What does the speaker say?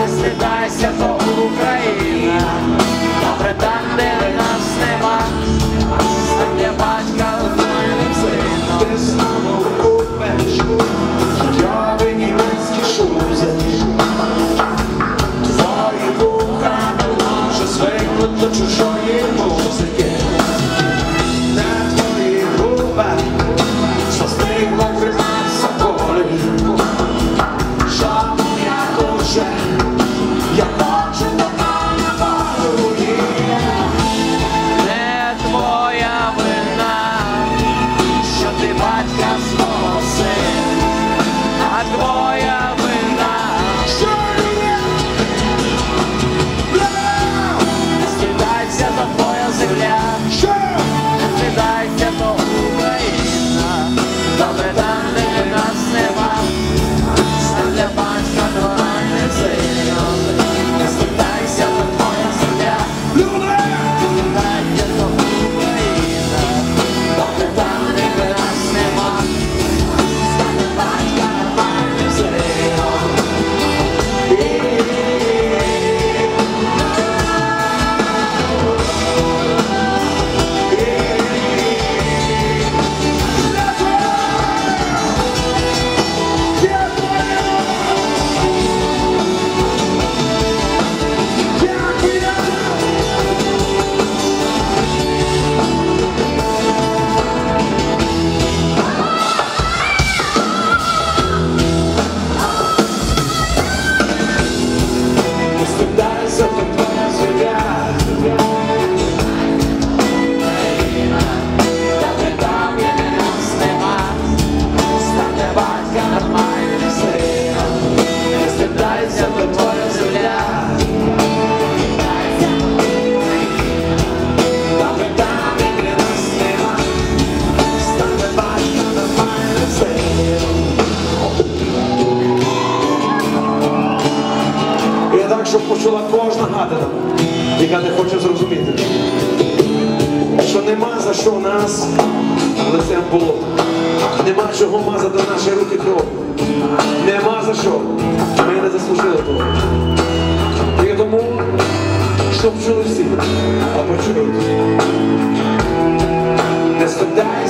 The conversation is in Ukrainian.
Você vai se afogar щоб почула кожна гадина, яка не хоче зрозуміти, що нема за що в нас лицем було, нема чого мазати наші руки кров. Нема за що. Ми не заслужили того. І тому, щоб чули всі, а почують. Не стопляйся.